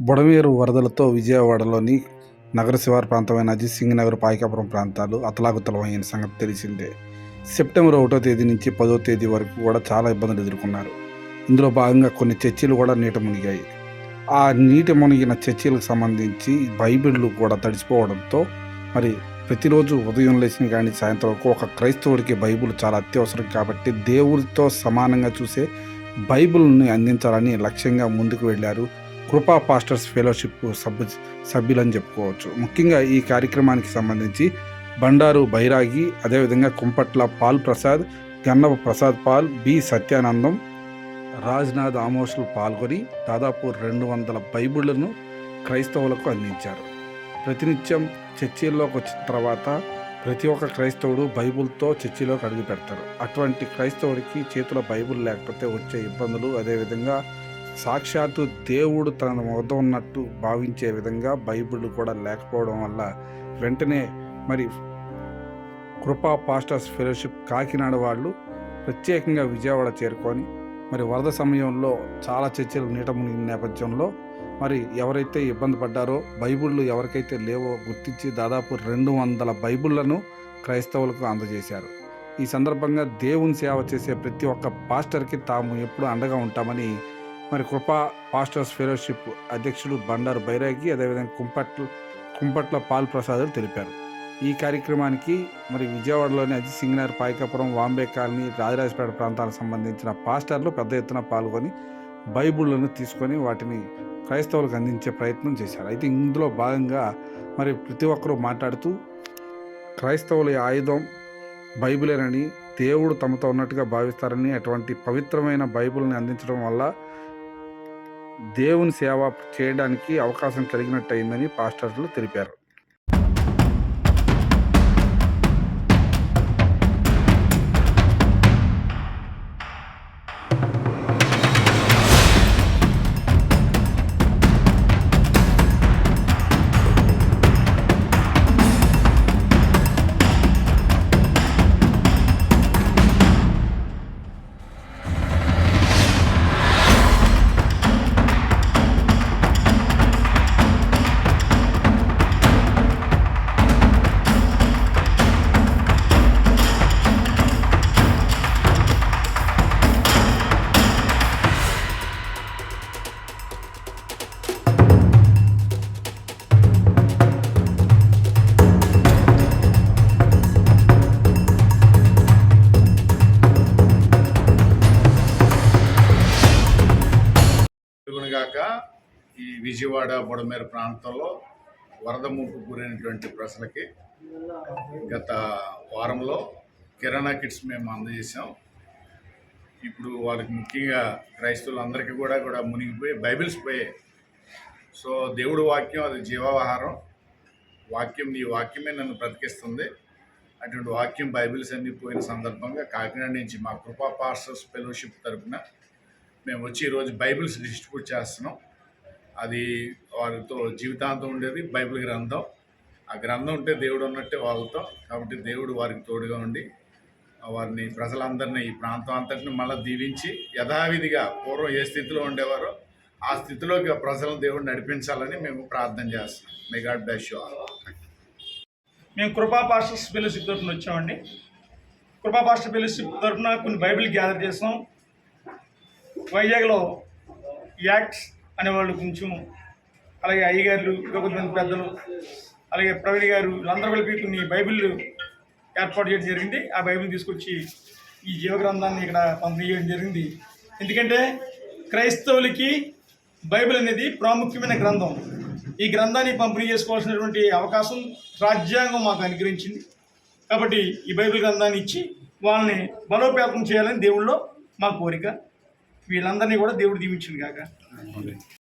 బుడమేరు వరదలతో విజయవాడలోని నగర శివారు ప్రాంతమైన అజిత్ సింగ్ నగర్ పాయికాపురం ప్రాంతాలు అతలాకుతలమైన సంగతి తెలిసిందే. సెప్టెంబర్ ఒకటో తేదీ నుంచి పదో తేదీ వరకు కూడా చాలా ఇబ్బందులు ఎదుర్కొన్నారు. ఇందులో భాగంగా కొన్ని చర్చిలు కూడా నీట మునిగాయి. ఆ నీట మునిగిన చర్చిలకు సంబంధించి బైబిళ్ళు కూడా తడిసిపోవడంతో మరి ప్రతిరోజు ఉదయం లేచిన కానీ సాయంత్రం వరకు ఒక క్రైస్తవుడికి బైబిల్ చాలా అత్యవసరం కాబట్టి దేవుడితో సమానంగా చూసే బైబిల్ని అందించాలని లక్ష్యంగా ముందుకు వెళ్ళారు కృపా పాస్టర్స్ ఫెలోషిప్ సభ్యు సభ్యులని చెప్పుకోవచ్చు. ముఖ్యంగా ఈ కార్యక్రమానికి సంబంధించి బండారు బైరాగి అదేవిధంగా Kumpatla Paul Prasad Gannava Prasad Paul B Satyanandam Rajnath ఆమోషులు పాల్గొని దాదాపు రెండు వందల బైబిళ్ళను క్రైస్తవులకు అందించారు. ప్రతినిత్యం చర్చిల్లోకి వచ్చిన తర్వాత ప్రతి ఒక్క క్రైస్తవుడు బైబుల్తో చర్చిలోకి అడుగు పెడతారు అటువంటి క్రైస్తవుడికి చేతిలో బైబిల్ లేకపోతే వచ్చే ఇబ్బందులు అదేవిధంగా సాక్షాత్తు దేవుడు తన వద్ద ఉన్నట్టు భావించే విధంగా బైబిల్ కూడా లేకపోవడం వల్ల వెంటనే మరి కృపా పాస్టర్స్ ఫెలోషిప్ కాకినాడ వాళ్ళు ప్రత్యేకంగా విజయవాడ చేరుకొని మరి వరద సమయంలో చాలా చర్చలు నీట మునిగిన నేపథ్యంలో మరి ఎవరైతే ఇబ్బంది పడ్డారో బైబిళ్ళు ఎవరికైతే లేవో గుర్తించి దాదాపు రెండు వందల బైబిళ్ళను క్రైస్తవులకు అందజేశారు. ఈ సందర్భంగా దేవుని సేవ చేసే ప్రతి ఒక్క పాస్టర్కి తాము ఎప్పుడు అండగా ఉంటామని మరి కృపా పాస్టర్స్ ఫెలోషిప్ అధ్యక్షుడు బండారు బైరాగి అదేవిధంగా కుంపట్ల కుంపట్ల పాల్ ప్రసాదులు తెలిపారు. ఈ కార్యక్రమానికి మరి విజయవాడలోని అది సింగనార్ పాయకాపురం వాంబే కాలనీ రాజరాజపేట ప్రాంతాలకు సంబంధించిన పాస్టర్లు పెద్ద ఎత్తున పాల్గొని బైబుళ్ళను తీసుకొని వాటిని క్రైస్తవులకు అందించే ప్రయత్నం చేశారు. అయితే ఇందులో భాగంగా మరి ప్రతి ఒక్కరూ మాట్లాడుతూ క్రైస్తవుల ఆయుధం బైబిలేనని దేవుడు తమతో ఉన్నట్టుగా భావిస్తారని అటువంటి పవిత్రమైన బైబిల్ని అందించడం వల్ల దేవుని సేవ చేయడానికి అవకాశం కలిగినట్టు అయిందని పాస్టర్లు తెలిపారు. ఈ విజయవాడ బొడమేర ప్రాంతంలో వరద ముంపు గురైనటువంటి ప్రజలకి గత వారంలో కిరాణా కిట్స్ మేము అందజేసాం ఇప్పుడు వాళ్ళకి ముఖ్యంగా క్రైస్తవులందరికీ కూడా కూడా మునిగిపోయి బైబిల్స్ పోయాయి. సో దేవుడు వాక్యం అది జీవాహారం వాక్యం నీ వాక్యమే నన్ను బ్రతికిస్తుంది. అటువంటి వాక్యం బైబిల్స్ అన్ని పోయిన సందర్భంగా కాకినాడ నుంచి మా కృపా పాస్టర్స్ ఫెలోషిప్ తరపున మేము వచ్చి ఈరోజు బైబిల్స్ డిస్ట్రిబ్యూట్ చేస్తున్నాం. అది వారితో జీవితాంతం ఉండేది బైబిల్ గ్రంథం. ఆ గ్రంథం ఉంటే దేవుడు ఉన్నట్టే వాళ్ళతో. కాబట్టి దేవుడు వారికి తోడుగా ఉండి వారిని ప్రజలందరినీ ఈ ప్రాంతం అంతటిని మళ్ళీ దీవించి యథావిధిగా పూర్వం ఏ స్థితిలో ఉండేవారో ఆ స్థితిలోకి ప్రజలను దేవుడు నడిపించాలని మేము ప్రార్థన చేస్తున్నాం. May God bless you all మేము కృపా పాస్టర్స్ ఫెలోషిప్ తరఫున వచ్చామండి. కృపా పాస్టర్ ఫెలోషిప్ తరఫున కొన్ని బైబిల్ గ్యాదర్ చేసాం వైజాగ్లో యాక్ట్స్ అనేవాళ్ళు కొంచెం అలాగే అయ్యగారులు ఇంకా కొంతమంది పెద్దలు అలాగే ప్రవీణ్ గారు వీళ్ళందరూ కలిపి కొన్ని బైబిల్ ఏర్పాటు చేయడం జరిగింది. ఆ బైబిల్ తీసుకొచ్చి ఈ జీవగ్రంథాన్ని ఇక్కడ పంపిణీ చేయడం జరిగింది. ఎందుకంటే క్రైస్తవులకి బైబిల్ అనేది ప్రాముఖ్యమైన గ్రంథం. ఈ గ్రంథాన్ని పంపిణీ చేసుకోవాల్సినటువంటి అవకాశం రాజ్యాంగం మాకు అనుగ్రహించింది. కాబట్టి ఈ బైబిల్ గ్రంథాన్ని ఇచ్చి వాళ్ళని బలోపేతం చేయాలని దేవుళ్ళో మా కోరిక. వీళ్ళందరినీ కూడా దేవుడు దీవించింది కాక.